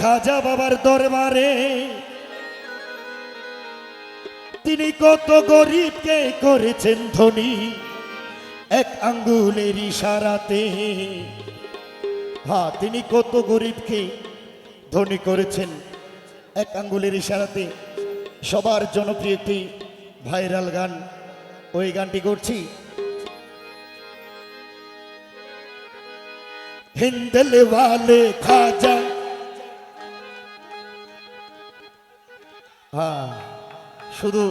খাজা বাবার দরবারে তিনি কত গরিবকে করেছেন ধনী। এক আঙ্গুলের ইশারাতে। হ্যাঁ তিনি কত গরিবকে ধনী করেছেন। এক আঙ্গুলের ইশারাতে সবার জনপ্রিয় একটি ভাইরাল গান। ওই গানটি করছি। হিন্দল ওয়ালে খাজা হ্যাঁ শুধু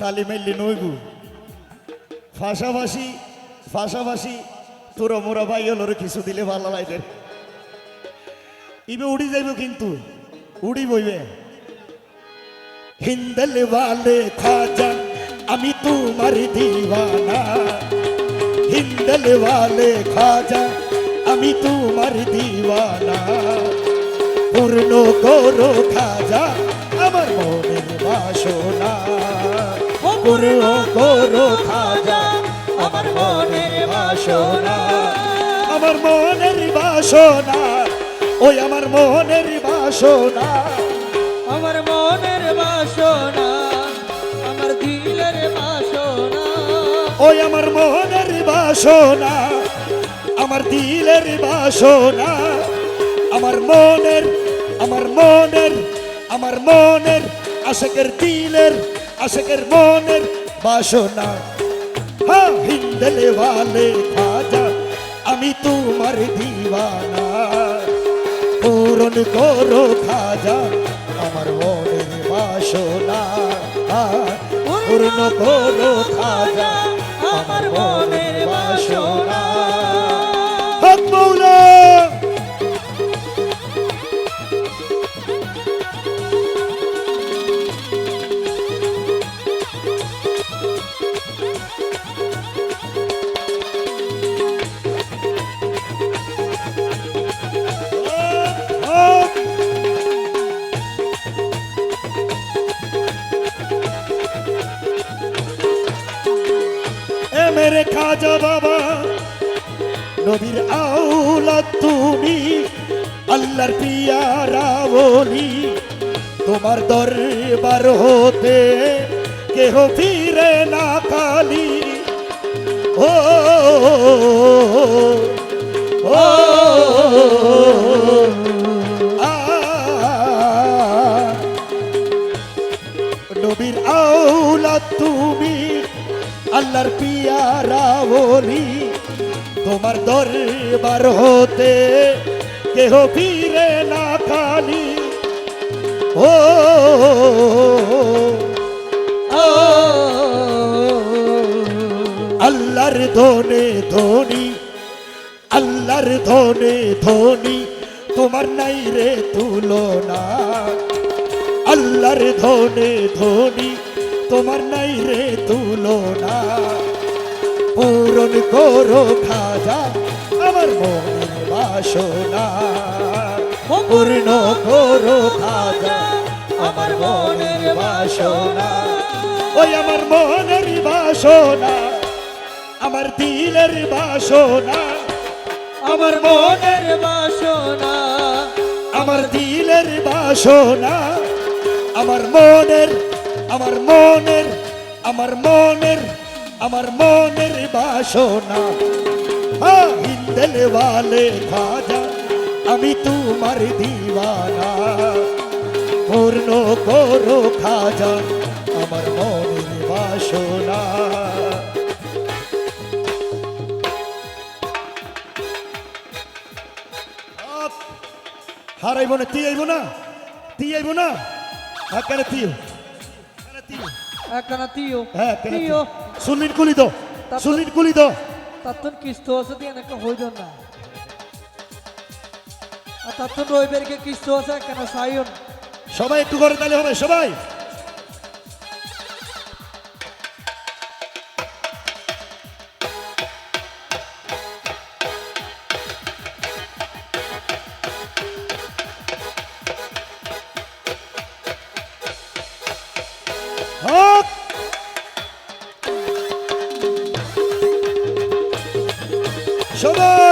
তালি মাইলি নইবু ফাঁসাভাষি ফাঁসাভাষি তোরা মোরা ভাই হলোর কিছু দিলে ভালো লাগে ইবে উড়ি যাইব কিন্তু উড়ি বইবে হিন্দল ওয়ালে খাজা আমি তোমার দিওয়ানা হিন্দল ওয়ালে খাজা আমি তোমার দিওয়ানা। পূর্ণ করো খাজা আমার মনের বাসনা। পূর্ণ করো খাজা আমার মনের বাসনা। আমার মনের বাসনা, ওই আমার মনের বাসনা। আমার মনের বাসনা, আমার দিলের বাসনা। ওই আমার মনের বাসনা। আমার দিলের বাসনা, আমার মনের আমার মনের আমার মনের আশেকের দিলের, আশেকের মনের বাসনা। হ্যাঁ হিন্দলে ওয়ালে খাজা, আমি তোমার দিওয়ানা পূরণ করো খাজা, আমার মনের বাসনা। পূর্ণ করো খাজা, আমার মনের বাসনা। Up, Mona! আল্লাহর পিয়ারা বলি তোমার দরবার হতে কেহ ফিরে না খালি ও নবীর আউলাদ তুমি, আল্লাহর পিয়ারা বলি তোমার দরবার হতে কেহ ফিরে না খালি। ও, আল্লাহর ধনে ধনী, আল্লাহর ধনে ধনী, তোমার নাই রে তুলনা। আল্লাহর ধনে ধনী, তোমার নাই রে তুলনা। পূরণ করো খাজা, আমার মনের বাসনা। পূর্ণ করো খাজা, আমার মনের বাসনা। ওই আমার মনের বাসনা, আমার দিলের বাসনা। আমার মনের বাসনা, আমার দিলের বাসনা। আমার মনের আমার মনের আমার মনের আমার মনের বাসনা। হ্যাঁ হিন্দল ওয়ালে খাজা আমি তোমার দিওয়ানা। পূর্ণ করো খাজা আমার মনের বাসনা। হারাইব না তুই আইব না তুই আইব না। হ্যাঁ কেন তুই কেন তুই তিও হ্যাঁ কেন তিও সুনীল কুলি দো সুনীল কুলি দো তাতন কিস্ত আছে দিয়ে হই দন না। আর তাত্তন রবিবারকে কিস্ত আছে কেন সাইন সবাই একটু করে তাহলে হবে সবাই। সবাই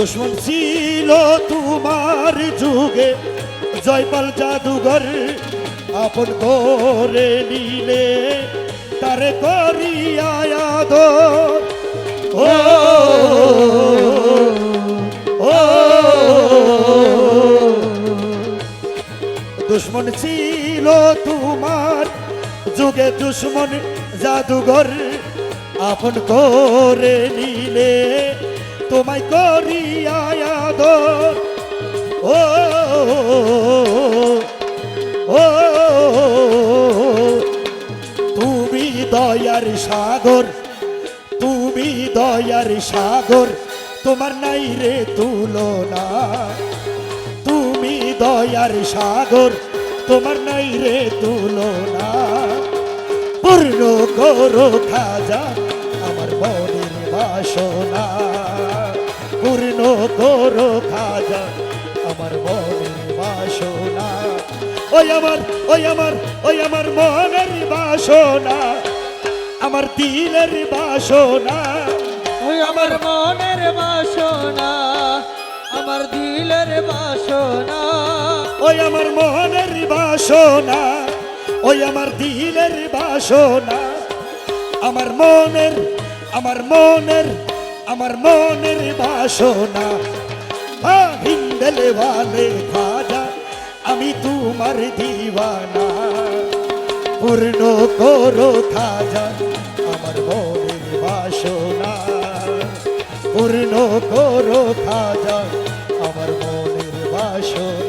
দুশ্মন ছিল তোমার যুগে। জয়পাল জাদুঘর আপন করে নিলে, তারে করিয়া ও, দুশ্মন ছিল তোমার যুগে। দুশ্মন জাদুঘর আপন করে নিলে তোমায় করিয়া আদর। ও ও তুমি দয়ার সাগর, তুমি দয়ার সাগর, তোমার নাই রে তুলনা। তুমি দয়ার সাগর, তোমার নাই রে তুলনা। পূর্ণ করো খাজা আমার মনের বাসনা। পূর্ণ করো খাজা। আমার মনের বাসনা। ওই আমার ওই আমার ওই আমার মনের বাসনা। আমার দিলের বাসনা। ওই আমার মনের বাসনা। আমার দিলের বাসনা। ওই আমার মনের বাসনা। ওই আমার দিলের বাসনা। আমার মনের আমার মনের আমার মনের বাসনা। হিন্দেলে ভালে খাজা আমি তোমার দিওয়ানা। পূর্ণ করো খাজা আমার মনের বাসনা। পূর্ণ করো খাজা আমার মনের বাসনা।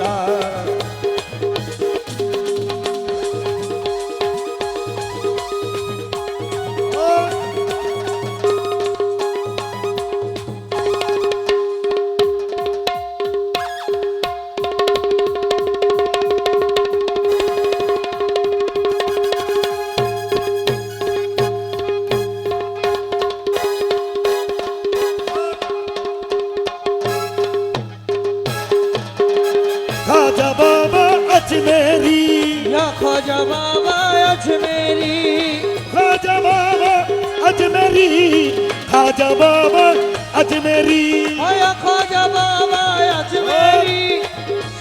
খাজা বাবা আজমেরি আয়া খাজা বাবা আজমেরি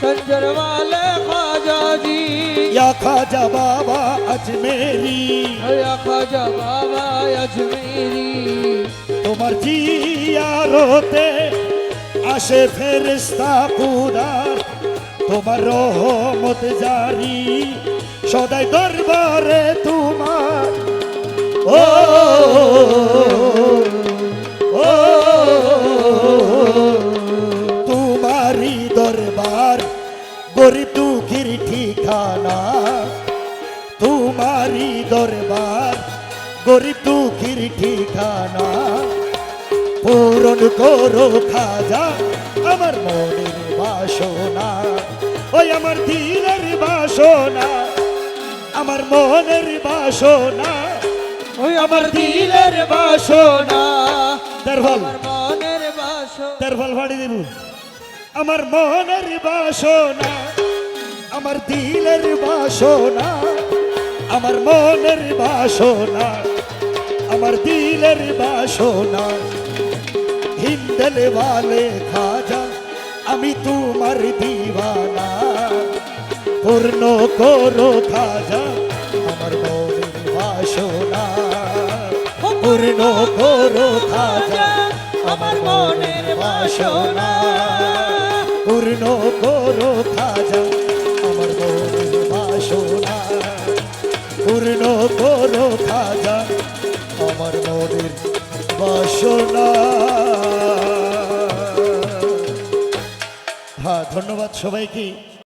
সঞ্জর वाले খাজা জি। ইয়া খাজা বাবা আজমেরি আয়া খাজা বাবা আজমেরি তোমার জিয়ারতে আসে ফেরেস্তা খুদার। তোমার রহমত জারি। সদাই দরবারে তোমার তোমারি দরবার গরিব দুঃখীর ঠিকানা। তোমারি দরবার গরিব দুঃখীর ঠিকানা। পূরণ করো খাজা আমার মনের বাসনা। ওই আমার দিলের বাসনা, আমার মনের বাসনা। ওই আমার দিলের বাসনা দরভাল আমার মনের বাসনা। দরভাল ফাড়ি দেব। আমার মনের বাসনা আমার দিলের বাসনা আমার মনের বাসনা আমার দিলের বাসনা। হিন্দলে वाले খাজা আমি তোমার দিওয়ানা পূর্ণ করো খাজা আমার মনের পূর্ণ করো খাজা আমার মনের বাসনা। পূর্ণ করো খাজা আমার মনের বাসনা। পূর্ণ করো খাজা আমার মনের বাসনা। হ্যাঁ ধন্যবাদ সবাইকে।